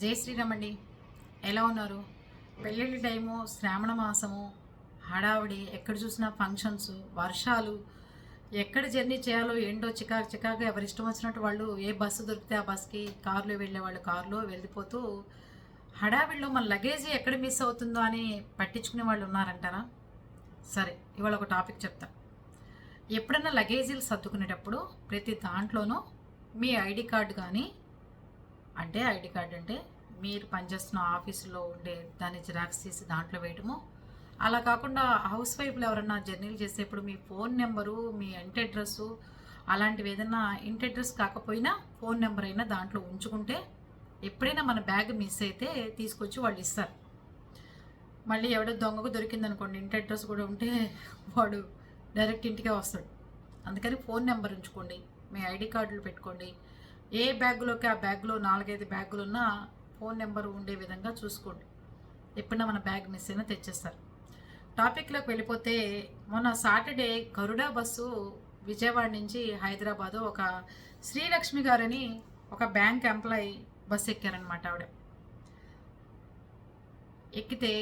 జై శ్రీరామ్ అండి ఎలా ఉన్నారు? పెళ్ళిళ్ళ టైము శ్రావణ మాసము హడావిడి ఎక్కడ చూసినా ఫంక్షన్స్ వర్షాలు ఎక్కడ జర్నీ చేయాలో ఏంటో చికాకు చికాకు ఎవరి ఇష్టం వచ్చినట్టు వాళ్ళు ఏ బస్సు దొరికితే ఆ బస్కి కారులో వెళ్ళే వాళ్ళు కారులో వెళ్ళిపోతూ హడావిడిలో మన లగేజ్ ఎక్కడ మిస్ అవుతుందో అని పట్టించుకునే వాళ్ళు ఉన్నారంటారా? సరే ఇవాళ ఒక టాపిక్ చెప్తా. ఎప్పుడన్నా లగేజీలు సర్దుకునేటప్పుడు ప్రతి దాంట్లోనూ మీ ఐడి కార్డు కానీ అంటే ఐడి కార్డు అంటే మీరు పనిచేస్తున్న ఆఫీసులో ఉండే దాన్ని జిరాక్స్ తీసి దాంట్లో వేయటము? అలా కాకుండా హౌస్ వైఫ్లు ఎవరన్నా జర్నీలు చేసేప్పుడు మీ ఫోన్ నెంబరు మీ ఇంటి అడ్రస్సు అలాంటివి ఏదైనా ఇంటి అడ్రస్ కాకపోయినా ఫోన్ నెంబర్ అయినా దాంట్లో ఉంచుకుంటే ఎప్పుడైనా మన బ్యాగ్ మిస్ అయితే తీసుకొచ్చి వాళ్ళు ఇస్తారు. మళ్ళీ ఎవడో దొంగకు దొరికిందనుకోండి ఇంటి అడ్రస్ కూడా ఉంటే వాడు డైరెక్ట్ ఇంటికే వస్తాడు. అందుకని ఫోన్ నెంబర్ ఉంచుకోండి మీ ఐడి కార్డులు పెట్టుకోండి ఏ బ్యాగులోకి ఆ బ్యాగ్లో నాలుగైదు బ్యాగులు ఉన్నా ఫోన్ నెంబర్ ఉండే విధంగా చూసుకోండి. ఎప్పుడైనా మన బ్యాగ్ మిస్ అయినా తెచ్చేస్తారు. టాపిక్లోకి వెళ్ళిపోతే మొన్న సాటర్డే గరుడా బస్సు విజయవాడ నుంచి హైదరాబాదు ఒక శ్రీలక్ష్మి గారని ఒక బ్యాంక్ ఎంప్లాయీ బస్సు ఎక్కారనమాట ఆవిడ. ఎక్కితే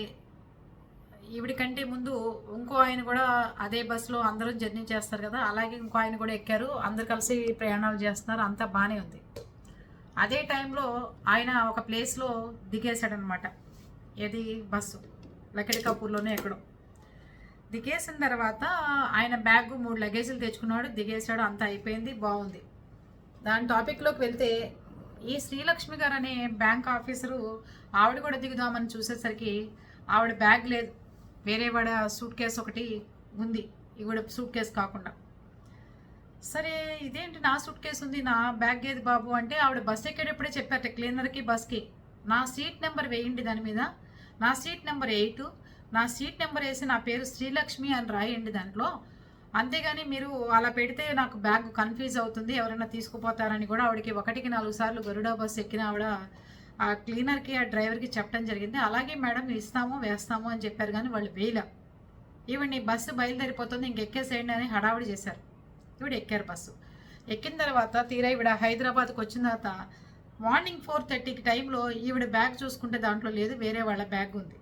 ఈవిడి కంటే ముందు ఇంకో ఆయన కూడా అదే బస్సులో అందరూ జర్నీ చేస్తారు కదా అలాగే ఇంకో ఆయన కూడా ఎక్కారు. అందరు కలిసి ప్రయాణాలు చేస్తున్నారు. అంతా బాగానే ఉంది. అదే టైంలో ఆయన ఒక ప్లేస్లో దిగేశాడనమాట ఏది? బస్సు. లక్కడి కపూర్లోనే ఎక్కడో. దిగేసిన తర్వాత ఆయన బ్యాగ్ మూడు లగేజీలు తెచ్చుకున్నాడు. దిగేశాడు. అంతా అయిపోయింది. బాగుంది దాని టాపిక్లోకి వెళ్తే ఈ శ్రీలక్ష్మి గారు అనే బ్యాంక్ ఆఫీసరు ఆవిడ కూడా దిగుదామని చూసేసరికి ఆవిడ బ్యాగ్ లేదు. వేరే వాడ సూట్ కేస్ ఒకటి ఉంది. ఈవిడ సూట్ కేస్ కాకుండా. సరే ఇదేంటి నా సూట్ కేసు ఉంది? నా బ్యాగ్ ఏది బాబు? అంటే ఆవిడ బస్ ఎక్కేటప్పుడే చెప్పారట క్లీనర్కి బస్కి నా సీట్ నెంబర్ వేయండి దాని మీద. నా సీట్ నెంబర్ ఎయిట్. నా సీట్ నెంబర్ వేసి నా పేరు శ్రీలక్ష్మి అని రాయండి దాంట్లో. అంతేగాని మీరు అలా పెడితే నాకు బ్యాగ్ కన్ఫ్యూజ్ అవుతుంది. ఎవరైనా తీసుకుపోతారని కూడా ఆవిడకి ఒకటికి నాలుగు సార్లు గరుడా బస్ ఎక్కిన ఆవిడ ఆ క్లీనర్కి ఆ డ్రైవర్కి చెప్పడం జరిగింది. అలాగే మేడం ఇస్తాము వేస్తాము అని చెప్పారు. కానీ వాళ్ళు వేయలే. ఈవిడ్ని బస్సు బయలుదేరిపోతుంది. ఇంక ఎక్కేసేయండి అని హడావిడి చేశారు. ఈవిడ ఎక్కారు బస్సు. ఎక్కిన తర్వాత తీరా ఈవిడ హైదరాబాద్కి వచ్చిన తర్వాత మార్నింగ్ ఫోర్ థర్టీకి టైంలో ఈవిడ బ్యాగ్ చూసుకుంటే దాంట్లో లేదు వేరే వాళ్ళ బ్యాగ్ ఉంది.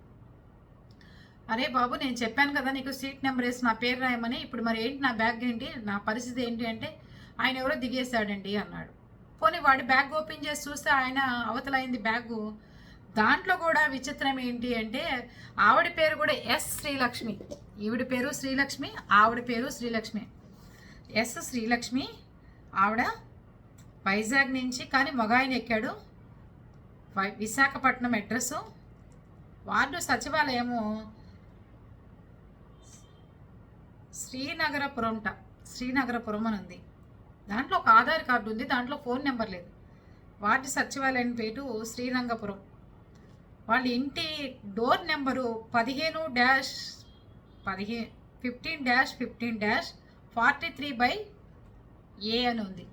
అరే బాబు నేను చెప్పాను కదా నీకు సీట్ నెంబర్ వేసి నా పేరు రాయమని. ఇప్పుడు మరి ఏంటి నా బ్యాగ్ ఏంటి? నా పరిస్థితి ఏంటి? అంటే ఆయన ఎవరో దిగేశాడండి అన్నాడు. పోనీ వాడి బ్యాగ్ ఓపెన్ చేసి చూస్తే ఆయన అవతలైంది బ్యాగు. దాంట్లో కూడా విచిత్రం ఏంటి అంటే ఆవిడ పేరు కూడా ఎస్ శ్రీలక్ష్మి. ఈవిడ పేరు శ్రీలక్ష్మి ఆవిడ పేరు శ్రీలక్ష్మి. ఎస్ శ్రీలక్ష్మి ఆవిడ వైజాగ్ నుంచి కానీ మగాయన ఎక్కాడు. వై- విశాఖపట్నం అడ్రస్సు వార్డు సచివాలయము శ్రీనగరపురంట. శ్రీనగరపురం అని ఉంది. దాంట్లో ఒక ఆధార్ కార్డు ఉంది దాంట్లో ఫోన్ నెంబర్ లేదు. వార్డు సచివాలయం పేరు శ్రీరంగపురం. వాళ్ళ ఇంటి డోర్ నెంబరు పదిహేను dash పదిహే fifteen dash fifteen dash forty three by A అని ఉంది.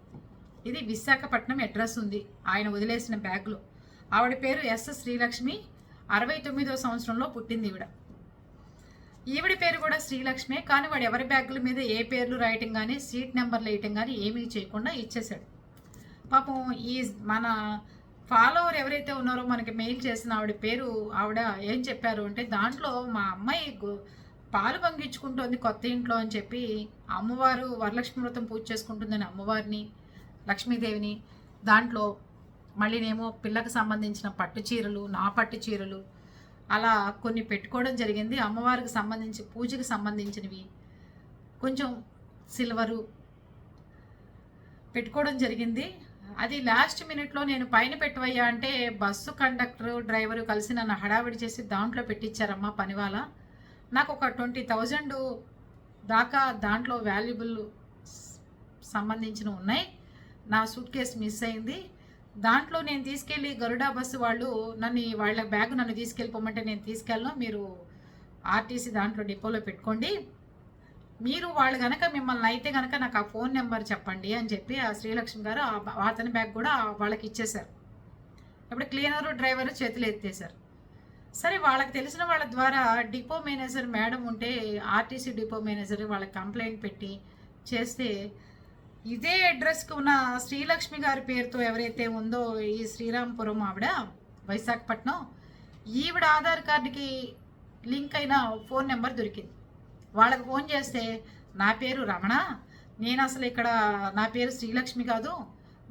ఇది విశాఖపట్నం అడ్రస్ ఉంది ఆయన వదిలేసిన బ్యాగ్లో. ఆవిడ పేరు ఎస్ శ్రీలక్ష్మి అరవై తొమ్మిదో సంవత్సరంలో పుట్టింది ఈవిడ. ఈవిడి పేరు కూడా శ్రీలక్ష్మే కానీ వాడు ఎవరి బ్యాగుల మీద ఏ పేర్లు రాయటం కానీ సీట్ నెంబర్లు వేయటం కానీ ఏమీ చేయకుండా ఇచ్చేశాడు. పాపం ఈ మన ఫాలోవర్ ఎవరైతే ఉన్నారో మనకి మెయిల్ చేసిన ఆవిడ పేరు ఆవిడ ఏం చెప్పారు అంటే దాంట్లో మా అమ్మాయి పాలు పంగించుకుంటోంది కొత్త ఇంట్లో అని చెప్పి అమ్మవారు వరలక్ష్మి వ్రతం పూజ చేసుకుంటుందని అమ్మవారిని లక్ష్మీదేవిని దాంట్లో మళ్ళీనేమో పిల్లకు సంబంధించిన పట్టు చీరలు నా పట్టు చీరలు అలా కొన్ని పెట్టుకోవడం జరిగింది. అమ్మవారికి సంబంధించి పూజకి సంబంధించినవి కొంచెం సిల్వరు పెట్టుకోవడం జరిగింది. అది లాస్ట్ మినిట్లో నేను పైన పెట్టవయ్యా అంటే బస్సు కండక్టర్ డ్రైవరు కలిసి నన్ను హడావిడి చేసి దాంట్లో పెట్టించారమ్మా పనివాళ్ళ నాకు ఒక ట్వంటీ థౌజండ్ దాకా దాంట్లో వాల్యుబుల్ సంబంధించిన ఉన్నాయి. నా సూట్ కేస్ మిస్ అయింది. దాంట్లో నేను తీసుకెళ్ళి గరుడా బస్సు వాళ్ళు నన్ను వాళ్ళ బ్యాగ్ నన్ను తీసుకెళ్ళిపోమంటే నేను తీసుకెళ్ళను. మీరు ఆర్టీసీ దాంట్లో డిపోలో పెట్టుకోండి. మీరు వాళ్ళు కనుక మిమ్మల్ని అయితే కనుక నాకు ఆ ఫోన్ నెంబర్ చెప్పండి అని చెప్పి ఆ శ్రీలక్ష్మి గారు ఆ అతని బ్యాగ్ కూడా వాళ్ళకి ఇచ్చేశారు. ఇప్పుడు క్లీనరు డ్రైవరు చేతులు ఎత్తేశారు. సరే వాళ్ళకి తెలిసిన వాళ్ళ ద్వారా డిపో మేనేజర్ మేడం ఉంటే ఆర్టీసీ డిపో మేనేజర్ వాళ్ళకి కంప్లైంట్ పెట్టి చేస్తే ఇదే అడ్రస్కి ఉన్న శ్రీలక్ష్మి గారి పేరుతో ఎవరైతే ఉందో ఈ శ్రీరాంపురం ఆవిడ విశాఖపట్నం ఈవిడ ఆధార్ కార్డుకి లింక్ అయిన ఫోన్ నెంబర్ దొరికింది. వాళ్ళకి ఫోన్ చేస్తే నా పేరు రమణ నేను అసలు ఇక్కడ నా పేరు శ్రీలక్ష్మి కాదు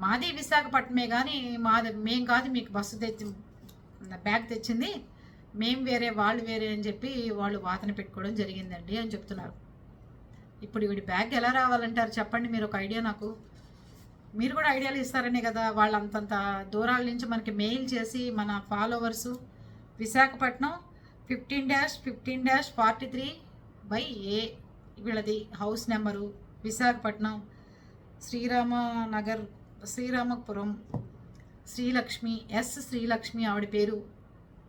మాది విశాఖపట్నమే కానీ మాది మేం కాదు మీకు బస్సు తెచ్చి బ్యాగ్ తెచ్చింది మేం వేరే వాళ్ళు వేరే అని చెప్పి వాళ్ళు వాతన పెట్టుకోవడం జరిగిందండి అని చెప్తున్నారు. ఇప్పుడు వీడి బ్యాగ్ ఎలా రావాలంటారు? చెప్పండి మీరు ఒక ఐడియా నాకు. మీరు కూడా ఐడియాలు ఇస్తారనే కదా వాళ్ళు అంతంత దూరాల నుంచి మనకి మెయిల్ చేసి మన followers Visakhapatnam fifteen dash fifteen dash forty three by A వీళ్ళది house number Visakhapatnam Srirama Nagar Sriramapuram Srilakshmi S Srilakshmi ఆవిడ పేరు.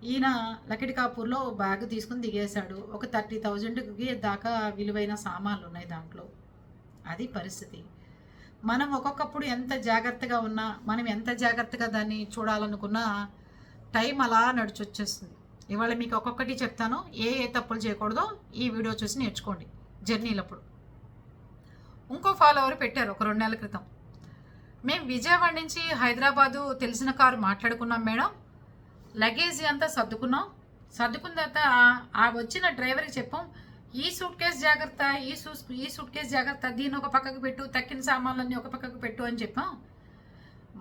ఈయన లకిడికాపూర్లో బ్యాగ్ తీసుకుని దిగేశాడు. ఒక థర్టీ థౌజండ్కి దాకా విలువైన సామాన్లు ఉన్నాయి దాంట్లో. అది పరిస్థితి. మనం ఒక్కొక్కప్పుడు ఎంత జాగ్రత్తగా ఉన్నా మనం ఎంత జాగ్రత్తగా దాన్ని చూడాలనుకున్నా టైం అలా నడిచొచ్చేస్తుంది. ఇవాళ మీకు ఒక్కొక్కటి చెప్తాను. ఏ ఏ తప్పులు చేయకూడదో ఈ వీడియో చూసి నేర్చుకోండి. జర్నీలప్పుడు. ఇంకో ఫాలోవర్ పెట్టారు ఒక రెండు నెలల క్రితం. మేము విజయవాడ నుంచి హైదరాబాదు తెలిసిన కారు మాట్లాడుకున్నాం మేడం. లగేజ్ అంతా సర్దుకున్నాం. సర్దుకున్న తర్వాత ఆ వచ్చిన డ్రైవర్కి చెప్పాం ఈ సూట్ కేసు జాగ్రత్త ఈ సూ ఈ సూట్ కేసు జాగ్రత్త దీన్ని ఒక పక్కకు పెట్టు తక్కిన సామాన్లన్నీ ఒక పక్కకు పెట్టు అని చెప్పాం.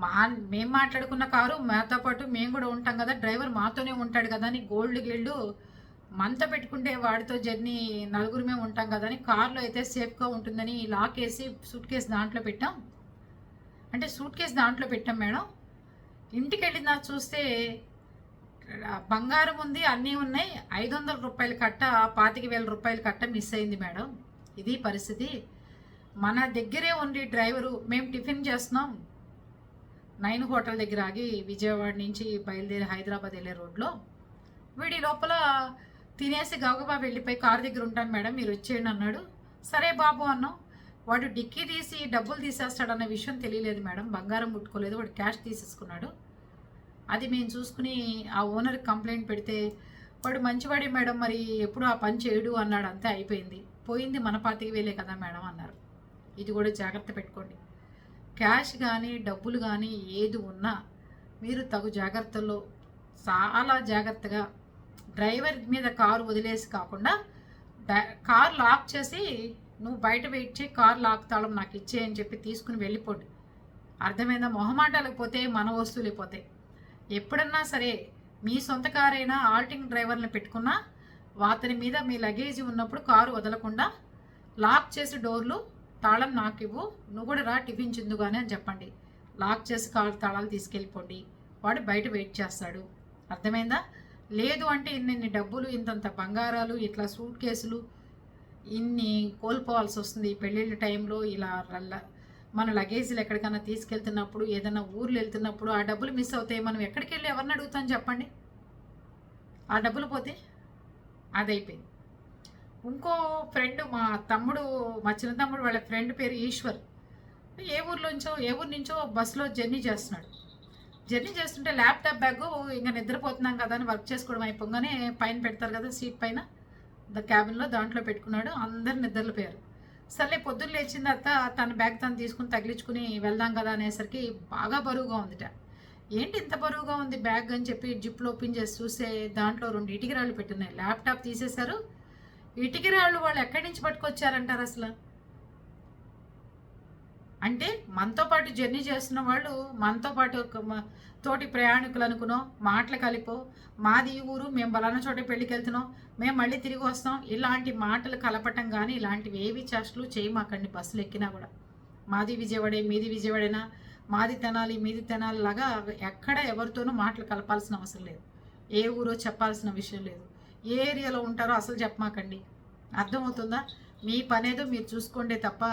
మా మేము మాట్లాడుకున్న కారు మాతో పాటు మేము కూడా ఉంటాం కదా డ్రైవర్ మాతోనే ఉంటాడు కదా అని గోల్డ్ గిల్డ్ మనతో పెట్టుకుంటే వాడితో జర్నీ నలుగురమే ఉంటాం కదా అని కార్లో అయితే సేఫ్గా ఉంటుందని లాక్ వేసి సూట్ కేసు దాంట్లో పెట్టాం. అంటే సూట్ కేసు దాంట్లో పెట్టాం మేడం. ఇంటికి వెళ్ళిన చూస్తే బంగారం ఉంది అన్నీ ఉన్నాయి. ఐదు వందల రూపాయల కట్ట పాతిక వేల రూపాయల కట్ట మిస్ అయింది మేడం. ఇది పరిస్థితి. మన దగ్గరే ఉండి డ్రైవరు మేము టిఫిన్ చేస్తున్నాం. నైన్ హోటల్ దగ్గర ఆగి విజయవాడ నుంచి బయలుదేరి హైదరాబాద్ వెళ్ళే రోడ్లో. వీడి లోపల తినేసి గబగబా వెళ్ళిపోయి కారు దగ్గర ఉంటాను మేడం మీరు వచ్చేయండి అన్నాడు. సరే బాబు అన్నాం. వాడు డిక్కీ తీసి డబ్బులు తీసేస్తాడన్న విషయం తెలియలేదు మేడం. బంగారం ముట్టుకోలేదు వాడు క్యాష్ తీసేసుకున్నాడు. అది మేము చూసుకుని ఆ ఓనర్ కంప్లైంట్ పెడితే వాడు మంచివాడే మేడం మరి ఎప్పుడు ఆ పని చేయడు అన్నాడు. అంతే అయిపోయింది. పోయింది మన పాతికి వేలే కదా మేడం అన్నారు. ఇది కూడా జాగ్రత్త పెట్టుకోండి. క్యాష్ కానీ డబ్బులు కానీ ఏది ఉన్నా మీరు తగు జాగ్రత్తలో చాలా జాగ్రత్తగా డ్రైవర్ మీద కారు వదిలేసి కాకుండా కార్ లాక్ చేసి నువ్వు బయట వెయిట్ చేయి కార్ లాక్ తాళం నాకు ఇచ్చే అని చెప్పి తీసుకుని వెళ్ళిపోండి. అర్థమైందా? మొహమాటాలకు పోతే మన వస్తువులు పోతాయి. ఎప్పుడన్నా సరే మీ సొంత కారైనా ఆల్టింగ్ డ్రైవర్ని పెట్టుకున్నా వాతని మీద మీ లగేజ్ ఉన్నప్పుడు కారు వదలకుండా లాక్ చేసి డోర్లు తాళం నాకు ఇవ్వు నువ్వు కూడా రా టిఫిన్ చిందుగానే అని చెప్పండి. లాక్ చేసి కారు తాళాలు తీసుకెళ్ళిపోండి. వాడు బయట వెయిట్ చేస్తాడు. అర్థమైందా? లేదు అంటే ఇన్ని డబ్బులు ఇంతంత బంగారాలు ఇట్లా సూట్ కేసులు ఇన్ని కోల్పోవాల్సి వస్తుంది పెళ్ళిళ్ళ టైంలో ఇలా మన లగేజీలు ఎక్కడికైనా తీసుకెళ్తున్నప్పుడు ఏదైనా ఊర్లు వెళ్తున్నప్పుడు ఆ డబ్బులు మిస్ అవుతాయి. మనం ఎక్కడికి వెళ్ళి ఎవరిని అడుగుతాం చెప్పండి? ఆ డబ్బులు పోతే అది అయిపోయింది ఇంకో ఫ్రెండ్ మా తమ్ముడు మా చిన్న తమ్ముడు వాళ్ళ ఫ్రెండ్ పేరు ఈశ్వర్. ఏ ఊర్లోంచో ఏ ఊరు నుంచో బస్సులో జర్నీ చేస్తున్నాడు. జర్నీ చేస్తుంటే ల్యాప్టాప్ బ్యాగ్ ఇంకా నిద్రపోతున్నాం కదా అని వర్క్ చేసుకోవడం అయిపోగానే పైన పెడతారు కదా సీట్ పైన. ద క్యాబిన్లో దాంట్లో పెట్టుకున్నాడు. అందరు నిద్రలు పోయారు సర్లే పొద్దున్న లేచిన తర్వాత తన బ్యాగ్ తను తీసుకుని తగిలించుకుని వెళ్దాం కదా అనేసరికి బాగా బరువుగా ఉందిట. ఏంటి ఇంత బరువుగా ఉంది బ్యాగ్ అని చెప్పి జిప్లో ఓపెన్ చేసి చూస్తే దాంట్లో రెండు ఇటుకరాళ్ళు పెట్టున్నాయి. ల్యాప్టాప్ తీసేశారు. ఇటుకరాళ్ళు వాళ్ళు ఎక్కడి నుంచి పట్టుకొచ్చారంటారు అసలు? అంటే మనతో పాటు జర్నీ చేస్తున్న వాళ్ళు మనతో పాటు తోటి ప్రయాణికులు అనుకునో మాటలు కలిపో మాది ఈ ఊరు మేము బలానా చోట పెళ్ళికి వెళ్తున్నాం మేము మళ్ళీ తిరిగి వస్తాం ఇలాంటి మాటలు కలపటం కానీ ఇలాంటివి ఏవి చేష్టలు చేయమాకండి బస్సులు ఎక్కినా కూడా. మాది విజయవాడే మీది విజయవాడేనా? మాది తినాలి మీది తినాలి లాగా ఎక్కడ ఎవరితోనూ మాటలు కలపాల్సిన అవసరం లేదు. ఏ ఊరో చెప్పాల్సిన విషయం లేదు. ఏ ఏరియాలో ఉంటారో అసలు చెప్పమాకండి. అర్థమవుతుందా? మీ పనేదో మీరు చూసుకోండి తప్ప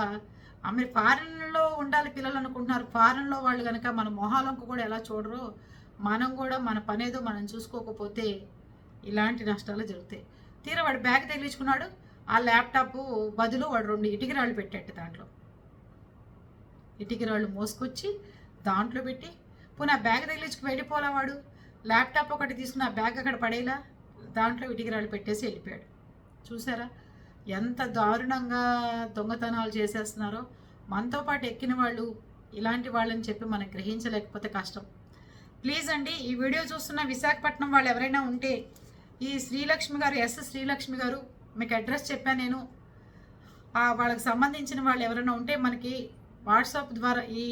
మీరు ఫారెన్లో ఉండాలి పిల్లలు అనుకుంటున్నారు. ఫారెన్లో వాళ్ళు కనుక మన మొహాలంకు కూడా ఎలా చూడరో మనం కూడా మన పనేదో మనం చూసుకోకపోతే ఇలాంటి నష్టాలు జరుగుతాయి. తీరా వాడు బ్యాగ్ తగిలించుకున్నాడు ఆ ల్యాప్టాప్ బదులు వాడు రెండు ఇటుకిరాళ్ళు పెట్టాడు దాంట్లో. ఇటుకిరాళ్ళు మోసుకొచ్చి దాంట్లో పెట్టి పోనీ ఆ బ్యాగ్ తగిలించుకు వెళ్ళిపోలా వాడు? ల్యాప్టాప్ ఒకటి తీసుకుని ఆ బ్యాగ్ అక్కడ పడేలా? దాంట్లో ఇటుకిరాళ్ళు పెట్టేసి వెళ్ళిపోయాడు. చూసారా? ఎంత దారుణంగా దొంగతనాలు చేసేస్తున్నారో. మనతో పాటు ఎక్కిన వాళ్ళు ఇలాంటి వాళ్ళని చెప్పి మనం గ్రహించలేకపోతే కష్టం. ప్లీజ్ అండి ఈ వీడియో చూస్తున్న విశాఖపట్నం వాళ్ళు ఎవరైనా ఉంటే ఈ శ్రీలక్ష్మి గారు ఎస్ శ్రీలక్ష్మి గారు మీకు అడ్రస్ చెప్పాను నేను. వాళ్ళకి సంబంధించిన వాళ్ళు ఎవరైనా ఉంటే మనకి వాట్సాప్ ద్వారా ఈ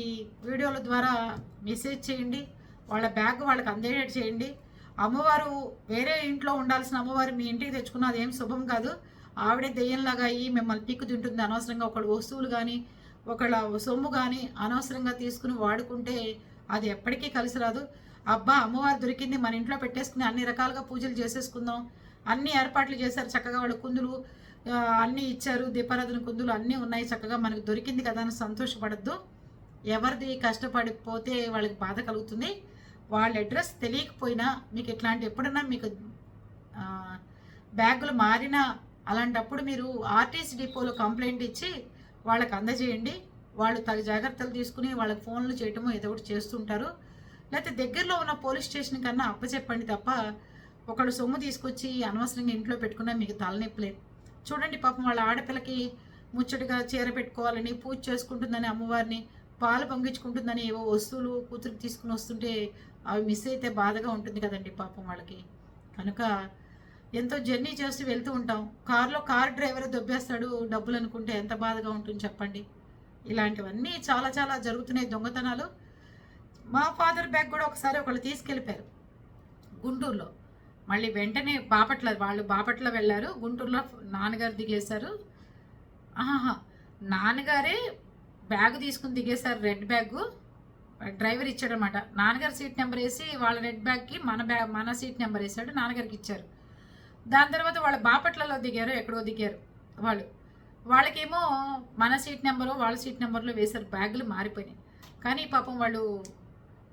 వీడియోల ద్వారా మెసేజ్ చేయండి. వాళ్ళ బ్యాగ్ వాళ్ళకి అందేటట్టు చేయండి. అమ్మవారు వేరే ఇంట్లో ఉండాల్సిన అమ్మవారు మీ ఇంటికి తెచ్చుకున్నది ఏం శుభం కాదు. ఆవిడే దెయ్యంలాగా అయ్యి మిమ్మల్ని పీక్కు తింటుంది. అనవసరంగా ఒకళ్ళ వస్తువులు కానీ ఒకళ్ళ సొమ్ము కానీ అనవసరంగా తీసుకుని వాడుకుంటే అది ఎప్పటికీ కలిసి రాదు. అబ్బా అమ్మవారు దొరికింది మన ఇంట్లో పెట్టేసుకుని అన్ని రకాలుగా పూజలు చేసేసుకుందాం. అన్ని ఏర్పాట్లు చేశారు చక్కగా. వాళ్ళ కుందులు అన్నీ ఇచ్చారు. దీపారాధన కుందులు అన్నీ ఉన్నాయి చక్కగా. మనకు దొరికింది కదా అని సంతోషపడద్దు. ఎవరిది కష్టపడిపోతే వాళ్ళకి బాధ కలుగుతుంది. వాళ్ళ అడ్రస్ తెలియకపోయినా మీకు ఇట్లాంటి ఎప్పుడన్నా మీకు బ్యాగులు మారినా అలాంటప్పుడు మీరు ఆర్టీసీ డిపోలో కంప్లైంట్ ఇచ్చి వాళ్ళకి అందజేయండి. వాళ్ళు తగు జాగ్రత్తలు తీసుకుని వాళ్ళకి ఫోన్లు చేయటము ఏదో ఒకటి చేస్తుంటారు. లేకపోతే దగ్గరలో ఉన్న పోలీస్ స్టేషన్ కన్నా అప్పచెప్పండి తప్ప ఒకళ్ళు సొమ్ము తీసుకొచ్చి అనవసరంగా ఇంట్లో పెట్టుకున్నా మీకు తలనొప్పులే. చూడండి పాపం వాళ్ళ ఆడపిల్లకి ముచ్చటగా చీర పెట్టుకోవాలని పూజ చేసుకుంటుందని అమ్మవారిని పాలు పొంగించుకుంటుందని ఏవో వస్తువులు కూతురికి తీసుకుని వస్తుంటే అవి మిస్ అయితే బాధగా ఉంటుంది కదండి పాపం వాళ్ళకి. కనుక ఎంతో జర్నీ చేస్తూ వెళ్తూ ఉంటాం. కారులో కార్ డ్రైవర్ దొబ్బేస్తాడు డబ్బులు అనుకుంటే ఎంత బాధగా ఉంటుంది చెప్పండి. ఇలాంటివన్నీ చాలా చాలా జరుగుతున్నాయి దొంగతనాలు. మా ఫాదర్ బ్యాగ్ కూడా ఒకసారి ఒకళ్ళు తీసుకెళ్ళిపోయారు గుంటూరులో. మళ్ళీ వెంటనే బాపట్ల వాళ్ళు బాపట్ల వెళ్ళారు. గుంటూరులో నాన్నగారు దిగేశారు. ఆహా నాన్నగారే బ్యాగ్ తీసుకుని దిగేశారు రెడ్ బ్యాగ్. డ్రైవర్ ఇచ్చాడనమాట. నాన్నగారు సీట్ నెంబర్ వేసి వాళ్ళ రెడ్ బ్యాగ్కి మన బ్యాగ్ మన సీట్ నెంబర్ వేసాడు నాన్నగారికి ఇచ్చారు. దాని తర్వాత వాళ్ళ బాపట్లలో దిగారు ఎక్కడో దిగారు వాళ్ళు. వాళ్ళకేమో మన సీట్ నెంబరు వాళ్ళ సీట్ నెంబర్లో వేశారు బ్యాగులు మారిపోయినాయి. కానీ పాపం వాళ్ళు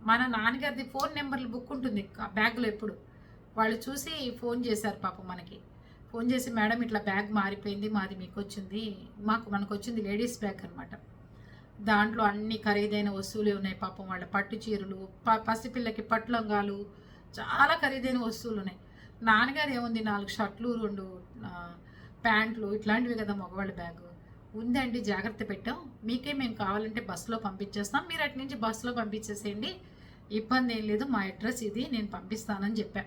మన నాన్నగారిది ఫోన్ నెంబర్లు బుక్ ఉంటుంది బ్యాగ్లో ఎప్పుడు. వాళ్ళు చూసి ఫోన్ చేశారు పాపం మనకి. ఫోన్ చేసి మేడం ఇట్లా బ్యాగ్ మారిపోయింది మాది మీకు వచ్చింది మాకు మనకు వచ్చింది లేడీస్ బ్యాగ్ అనమాట దాంట్లో అన్ని ఖరీదైన వస్తువులే ఉన్నాయి పాపం వాళ్ళ పట్టు చీరలు ప పసిపిల్లకి పట్లంగాలు చాలా ఖరీదైన వస్తువులు ఉన్నాయి. నాన్నగారు ఏముంది నాలుగు షర్ట్లు రెండు ప్యాంట్లు ఇట్లాంటివి కదా మగవాళ్ళ బ్యాగు. ఉందండి జాగ్రత్త పెట్టాం. మీకే మేము కావాలంటే బస్సులో పంపించేస్తాం. మీరు అటు నుంచి బస్సులో పంపించేసేయండి. ఇబ్బంది ఏం లేదు మా అడ్రస్ ఇది నేను పంపిస్తానని చెప్పా.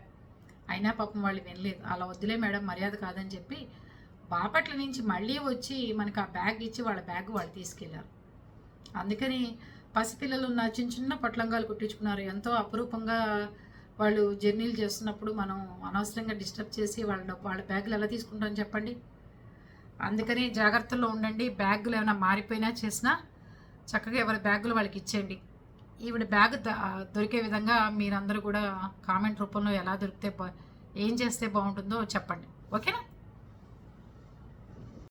అయినా పాపం వాళ్ళు వినలేదు. అలా వద్దులే మేడం మర్యాద కాదని చెప్పి బాపట్ల నుంచి మళ్ళీ వచ్చి మనకు ఆ బ్యాగ్ ఇచ్చి వాళ్ళ బ్యాగ్ వాళ్ళు తీసుకెళ్ళారు. అందుకని పసిపిల్లలు ఉన్న చిన్న చిన్న పొట్లంగాలు కుట్టించుకున్నారు. ఎంతో అపురూపంగా వాళ్ళు జర్నీలు చేస్తున్నప్పుడు మనం అనవసరంగా డిస్టర్బ్ చేసి వాళ్ళ వాళ్ళ బ్యాగులు ఎలా తీసుకుంటాం చెప్పండి. అందుకని జాగ్రత్తలో ఉండండి. బ్యాగులు ఏమైనా మారిపోయినా చేసినా చక్కగా ఎవరి బ్యాగులు వాళ్ళకి ఇచ్చేయండి. ఈవిడ బ్యాగ్ ద- దొరికే విధంగా మీరందరూ కూడా కామెంట్ రూపంలో ఎలా దొరికితే ఏం చేస్తే బాగుంటుందో చెప్పండి. ఓకేనా?